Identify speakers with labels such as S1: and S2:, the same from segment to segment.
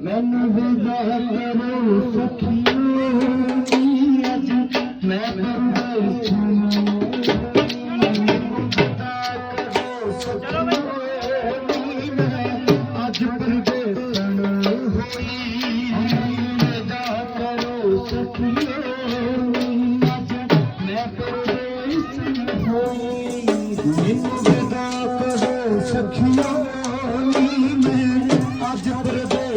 S1: ਮੈਨੂੰ ਵਿਦਾ ਕਰੋ ਸਖੀਓ ਅੱਜ। ਮੈਂ ਬੰਦੇ ਛੂ ਚਲੋ ਬਈ ਅੱਜ ਪਰਦੇਸਣ ਹੋਈ ਵਿਦਾ ਕਰੋ ਸਖੀਓ ਮੈਨੂੰ ਵਿਦਾ ਕਰੋ ਸਖੀਓ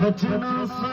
S1: Kaçınası